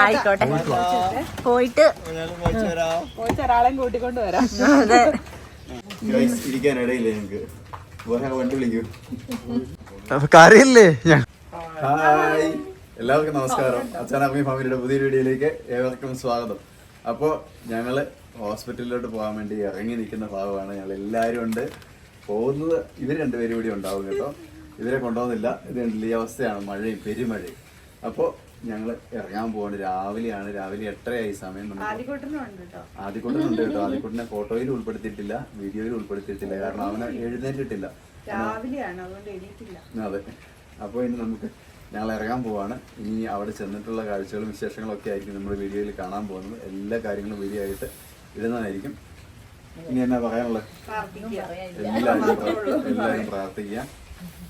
ആയിക്കോട്ടെ. പോയിട്ട് പോയിട്ട്. ഒരാളെയും കൂട്ടിക്കൊണ്ട് വരാം. അതെ. ഇരിക്കാനിടയില്ലേ ഞങ്ങക്ക് വേറെ വണ്ടി വിളിക്കൂ. കാര്യമില്ലേ? ഞാൻ ഹായ് എല്ലാവർക്കും നമസ്കാരം. അച്ഛനമ്മി ഫാമിലിയുടെ പുതിയ വീഡിയോയിലേക്ക് ഏവർക്കും സ്വാഗതം. അപ്പോൾ ഞങ്ങൾ ഹോസ്പിറ്റലിലോട്ട് പോകാൻ വേണ്ടി ഇറങ്ങി നിൽക്കുന്ന ഭാഗമാണ് ഞങ്ങൾ എല്ലാവരും ഉണ്ട്. പോകുന്നത് ഇവർ രണ്ടുപേരും കൂടി ഉണ്ടാവും കേട്ടോ. ഇവരെ കൊണ്ടുപോകുന്നില്ല. ഇത് ഈ അവസ്ഥയാണ്. മഴയും പെരുമഴയും. അപ്പോൾ ഞങ്ങൾ ഇറങ്ങാൻ പോവാണ്. രാവിലെയാണ്. രാവിലെ എട്ടരയായി സമയം ആദ്യക്കുട്ടനുണ്ട് കേട്ടോ ആദ്യക്കുട്ടനെ ഫോട്ടോയിൽ ഉൾപ്പെടുത്തിയിട്ടില്ല വീഡിയോയിൽ ഉൾപ്പെടുത്തിയിട്ടില്ല. കാരണം അവനെ എഴുന്നേറ്റിട്ടില്ല. അതെ. അപ്പോൾ ഇനി നമുക്ക് ഞങ്ങൾ ഇറങ്ങാൻ പോവാണ്. ഇനി അവിടെ ചെന്നിട്ടുള്ള കാഴ്ചകളും വിശേഷങ്ങളും ഒക്കെ ആയിരിക്കും നമ്മുടെ വീഡിയോയിൽ കാണാൻ പോകുന്നത്. എല്ലാ കാര്യങ്ങളും വീഡിയോ ആയിട്ട് ഇടുന്നതായിരിക്കും. ഇനി എന്നാ പറയാനുള്ളത്? എല്ലാവരും എല്ലാവരും പ്രാർത്ഥിക്കുക.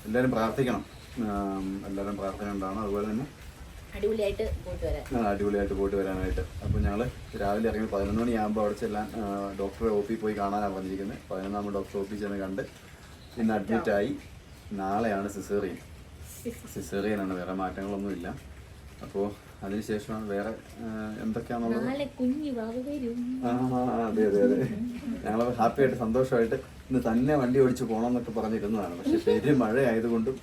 എല്ലാവരും പ്രാർത്ഥിക്കണം. എല്ലാവരും പ്രാർത്ഥന ഉണ്ടാവണം അതുപോലെ തന്നെ അടിപൊളിയായിട്ട് പോയിട്ട് വരാം. ആ, അടിപൊളിയായിട്ട് പോയിട്ട് വരാനായിട്ട്. അപ്പോൾ ഞങ്ങൾ രാവിലെ ഇറങ്ങി പതിനൊന്ന് മണിയാകുമ്പോൾ അവിടെ ചെല്ലാൻ ഡോക്ടറെ ഒ പോയി കാണാനാണ് പറഞ്ഞിരിക്കുന്നത് പതിനൊന്നാമ ഡോക്ടർ ഒ ചെന്ന് കണ്ട് ഇന്ന് അഡ്മിറ്റ് ആയി. നാളെയാണ് സിസേറിയൻ സിസേറിയനാണ് വേറെ മാറ്റങ്ങളൊന്നുമില്ല അപ്പോൾ അതിനുശേഷമാണ് വേറെ എന്തൊക്കെയാണെന്നുള്ളത് അതെ അതെ അതെ. ഞങ്ങൾ ഹാപ്പി ആയിട്ട് സന്തോഷമായിട്ട് ഇന്ന് തന്നെ വണ്ടി ഓടിച്ച് പോകണമെന്നൊക്കെ പറഞ്ഞിരുന്നതാണ്. പക്ഷെ പേര് മഴ ആയതുകൊണ്ടും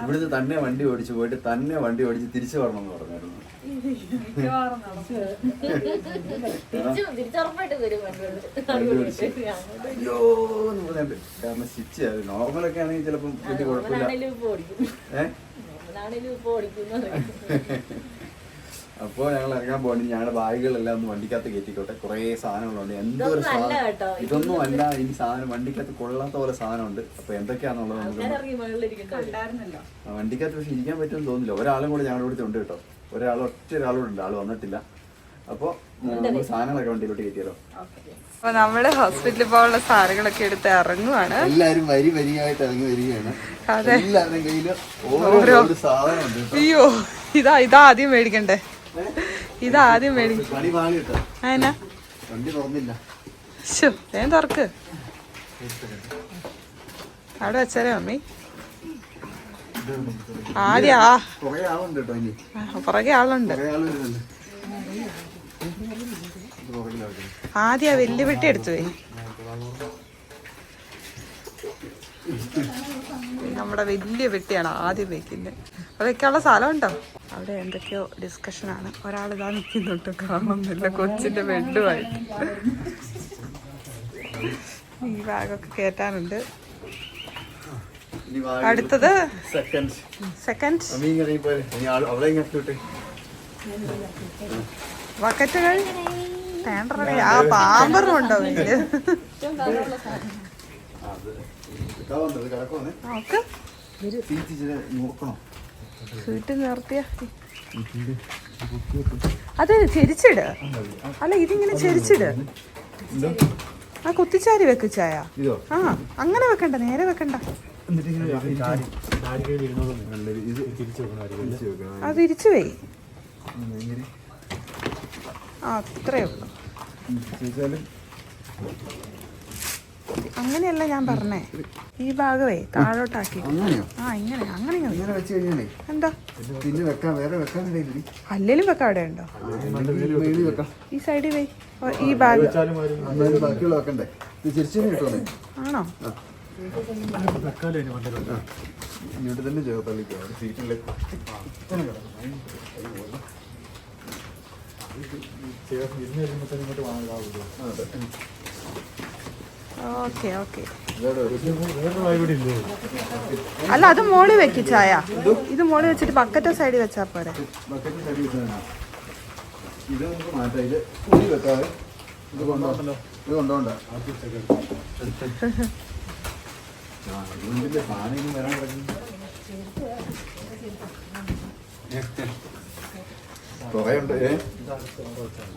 ഇവിടുന്ന് തന്നെ വണ്ടി ഓടിച്ചു പോയിട്ട് തന്നെ വണ്ടി ഓടിച്ച് തിരിച്ചു വരണം എന്ന് പറഞ്ഞായിരുന്നു. അയ്യോ എന്ന് പറഞ്ഞിട്ട്. കാരണം സ്റ്റിച്ച് അത് നോർമലൊക്കെ ആണെങ്കിൽ ചിലപ്പം വലിയ കുഴപ്പമില്ല. ഏഹ് നമ്മളാണേലും ഇപ്പൊ ഓടിക്കും എന്ന് പറയും അപ്പോൾ ഞങ്ങൾ ഇറങ്ങാൻ പോകണ്ടി ഞങ്ങളുടെ ബാഗുകളെല്ലാം ഒന്ന് വണ്ടിക്കകത്ത് കയറ്റിക്കോട്ടെ. കുറേ സാധനങ്ങളുണ്ട്. എന്തൊരു ഇതൊന്നും അല്ല സാധനം. ഇതൊന്നും അല്ല. ഈ സാധനം വണ്ടിക്കകത്ത് കൊള്ളാത്ത പോലെ സാധനമുണ്ട്. അപ്പൊ എന്തൊക്കെയാണെന്നുള്ളത് നമുക്ക് വണ്ടിക്കകത്ത് പക്ഷെ ഇരിക്കാൻ പറ്റുമെന്ന് തോന്നുന്നില്ല. ഒരാളും കൂടെ ഞങ്ങളുടെ കൂടെ ഉണ്ട് കേട്ടോ. ഒരാൾ ഒറ്റ ഒരാളോട് ഉണ്ട്. ആൾ വന്നിട്ടില്ല. അപ്പോൾ സാധനങ്ങളൊക്കെ വണ്ടിയിലോട്ട് കയറ്റിയാലോ അപ്പൊ നമ്മൾ ഹോസ്പിറ്റലിൽ പോകാനുള്ള സാധനങ്ങളൊക്കെ എടുത്ത് ഇറങ്ങുവാണ്. എല്ലാരും വരി വരിയായിട്ട് ഇറങ്ങി വരികയാണ്. അതെ. എല്ലാവരുടെ കയ്യിൽ ഓരോ ഒരു സാധനമുണ്ട് അയ്യോ ഇതാ ഇതാ ആദ്യം മേടിക്കണ്ടേ? ഇതാ മേടിക്കും വേഗം തുറക്ക്. അവിടെ വെച്ചാലേ മമ്മി. ആദ്യം ആ. പുറകെ ആളുണ്ട് ആദ്യ ആ വലിയ എടുത്തു പോയി. നമ്മുടെ വലിയ വെട്ടിയാണ് ആദ്യം വെക്കുന്നത്. അത് വെക്കാനുള്ള സ്ഥലമുണ്ടോ അവിടെ എന്തൊക്കെയോ ഡിസ്കഷനാണ് ഒരാൾ ഇതാ നിൽക്കുന്നുണ്ട്. കാണുന്നില്ല കൊച്ചിന്റെ ബെഡുമായിട്ട്. ഈ ബാഗൊക്കെ കയറ്റാനുണ്ട്. അടുത്തത്? സെക്കൻഡ് വക്കറ്റുകൾ ബക്കറ്റുകൾ ആ പാമ്പറും ഉണ്ടോ സീറ്റ് നിർത്തിയ അത് ചെരിച്ചിട്. അല്ല ഇതിങ്ങനെ ചെരിച്ചിട്. ആ കുത്തിച്ചാരി വെക്ക് ചായ. ഇതോ. ആ അങ്ങനെ വെക്കണ്ട നേരെ വെക്കണ്ട. അത് തിരിച്ചു പോയി അത്രേ ഉള്ളൂ. അങ്ങനെയല്ല ഞാൻ പറഞ്ഞേ. ഈ ഭാഗമേ താഴോട്ടാക്കി. ആ ഇങ്ങനെ അങ്ങനെ എന്താ? പിന്നെ വെക്കാൻ വേറെ വെക്കാനിടയില്ലേ അല്ലേലും വെക്കാം അവിടെ ഉണ്ടോ? ഈ സൈഡിൽ ഓ, ഈ അന്നേരം ബാക്കിയുള്ള വെക്കണ്ടേ? ആണോ? ഇങ്ങോട്ട് തന്നെ ചെയ്തോ തള്ളിക്കോ അവിടെ സീറ്റിലേക്ക് അതെ ഓക്കെ ഓക്കെ. അല്ല അത് മോളി വെക്ക് ചായ. ഇത് മോളി വെച്ചിട്ട് ബക്കറ്റ് സൈഡിൽ വെച്ചാ പോരെ.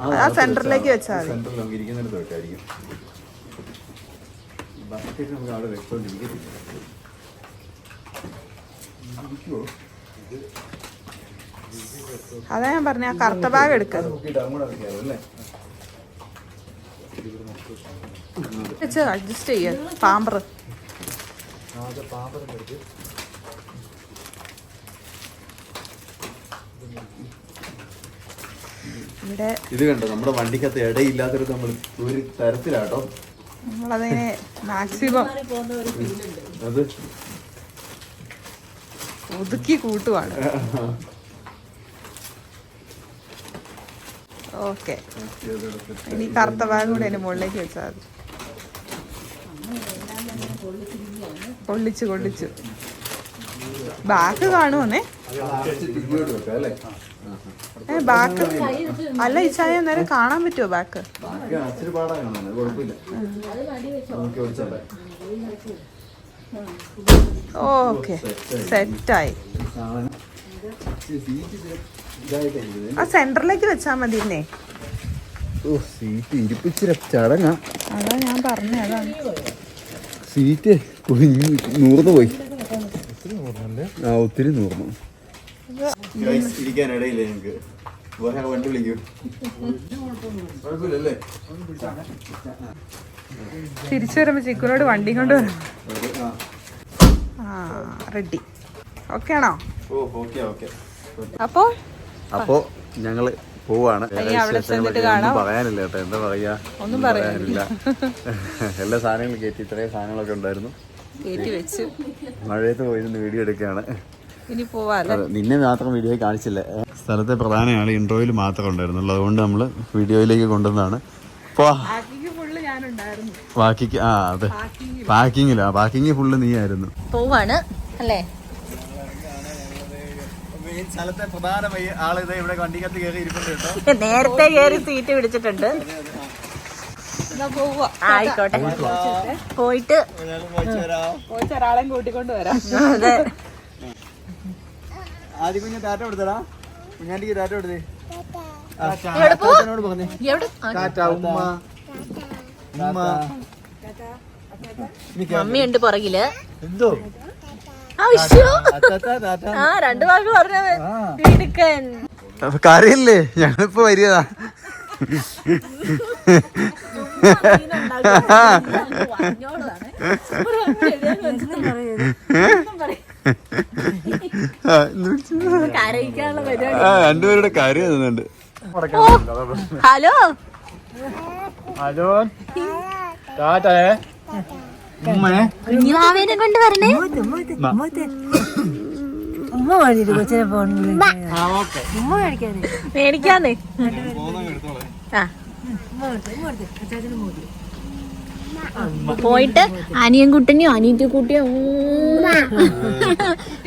ആ, സെന്ററിലേക്ക് വെച്ചാൽ സെന്ററിൽ ഇരിക്കുന്നിടത്ത് വെക്കായിരിക്കും. ബക്കറ്റ് നമുക്ക് അവിടെ വെച്ചോണ്ടിരിക്കത്തില്ല. അതാ ഞാൻ പറഞ്ഞ ആ കറുത്ത ബാഗ് എടുക്ക. വെച്ച് അഡ്ജസ്റ്റ് ചെയ്യ പാമ്പർ ഇത് കണ്ടോ നമ്മുടെ വണ്ടിക്കകത്ത് ഇടയില്ലാത്തൊരു നമ്മൾ ഒരു തരത്തിലാട്ടോ. നമ്മളതിനെ മാക്സിമം ഒതുക്കി കൂട്ടുവാണ്. ഓക്കെ. ഇനി കറുത്ത ബാഗ് കൂടെ അതിന്റെ മുകളിലേക്ക് വെച്ചാൽ മതി. കൊള്ളിച്ചു കൊള്ളിച്ചു ബാക്ക് കാണുവന്നേ? ഏ ബാക്ക്. അല്ല ഇച്ചായ നേരം കാണാൻ പറ്റുമോ ബാക്ക്? ഓക്കെ സെറ്റായി. ആ സെന്ററിലേക്ക് വെച്ചാ മതി എന്നേ ഓ സീറ്റ് ഇരിപ്പിച്ചിര ചടങ്ങാ. അതാ ഞാൻ പറഞ്ഞ അതാണ്. സീറ്റ് നൂറുന്ന് പോയി. ആ ഒത്തിരി നൂർന്നു ഇരിക്കാനിടയില്ലേ ഞങ്ങക്ക് വേറെ വണ്ടി വിളിക്കൂ. കുഴപ്പമില്ലല്ലേ? തിരിച്ചു വരുമ്പോ ചിക്കുനോട് വണ്ടി കൊണ്ട് വരാം. ആ. റെഡി ഓക്കെ ആണോ? ഓ ഓക്കെ ഓക്കെ അപ്പോ? അപ്പോ ഞങ്ങൾ പോവാണ്. പറയാനില്ല കേട്ടോ. എന്താ പറയാ? ഒന്നും പറയാനില്ല. എല്ലാ സാധനങ്ങളും കയറ്റി ഇത്രയും സാധനങ്ങളൊക്കെ ഉണ്ടായിരുന്നു. കയറ്റി വെച്ചു മഴയത്ത് പോയിരുന്ന് വീഡിയോ എടുക്കുകയാണ്. ഇനി പോവാല്ലേ നിന്നെ മാത്രം വീഡിയോ കാണിച്ചില്ല. സ്ഥലത്തെ പ്രധാന ആൾ ഇൻട്രോയിൽ മാത്രം ഉണ്ടായിരുന്നുള്ളൂ. അതുകൊണ്ട് നമ്മൾ വീഡിയോയിലേക്ക് കൊണ്ടുവന്നാണ് ബാക്കിക്ക് ആ അതെ. പാക്കിങ്ങിലാ. പാക്കിങ് ഫുള്ള് നീ ആയിരുന്നു പോവാണ് അല്ലേ? സ്ഥലത്തെ പ്രധാന ആളിത് ഇവിടെ വണ്ടിക്കകത്ത് കയറി ഇരിപ്പുണ്ട് കേട്ടോ. നേരത്തെ കയറി സീറ്റ് പിടിച്ചിട്ടുണ്ട്. ആയിക്കോട്ടെ. പോയിട്ട് പോയിട്ട്. ഒരാളെയും കൂട്ടിക്കൊണ്ട് വരാം. അതെ. ആദ്യം കുഞ്ഞു താറ്റ കൊടുത്തടാ. കുഞ്ഞാന്റെ താറ്റ കൊടുത്തേ. മമ്മിയുണ്ട് പുറകിൽ. എന്തോ? ആ രണ്ടു വാക്ക് പറഞ്ഞവൻ. കറിയില്ലേ? ഞാനിപ്പോ ഞങ്ങളിപ്പോ വരികതാ രണ്ടുപേരുടെ കാര്യം ഹലോ ഹലോ ടാറ്റേ ഉമ്മേ കുഞ്ഞുമാവേനെ കൊണ്ട് വരണേ മേടിക്കാന്നേ ആ പോയിട്ട് അനിയൻ കുട്ടനെയോ അനിയത്തി കുട്ടിയോ?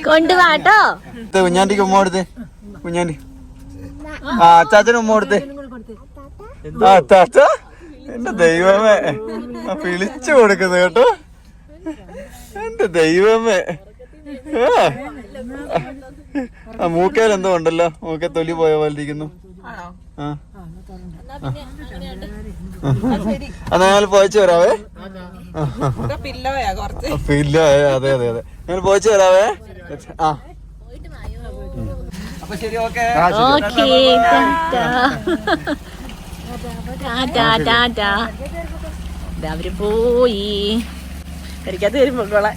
കൊണ്ടുവാട്ടോ. കുഞ്ഞാണ്ടിക്ക് ഉമ്മ കൊടുത്ത്. കുഞ്ഞാണ്ടി. ആ അച്ചാച്ചന് ഉമ്മ കൊടുത്ത്. ആ അച്ചാച്ച എന്റെ ദൈവമേ. ആ വിളിച്ചു കൊടുക്കുന്നു കേട്ടോ. എന്റെ ദൈവമേ. ആ. മൂക്കേലെന്തോ ഉണ്ടല്ലോ. മൂക്കെ തൊലി പോയ പോലെ ഇരിക്കുന്നു. ആണോ ആ. എന്നാ ഞങ്ങൾ പോയിച്ചു വരാവേ. പില്ലോയാ അതെ അതെ അതെ. ഞങ്ങൾ പോയിച്ചു വരാവേ. ആ. അപ്പൊ ശരി ഓക്കെ. Okay tata. ടാറ്റാ അവർ പോയി. എനിക്കത് വരുമ്പോ കൊള്ളാൻ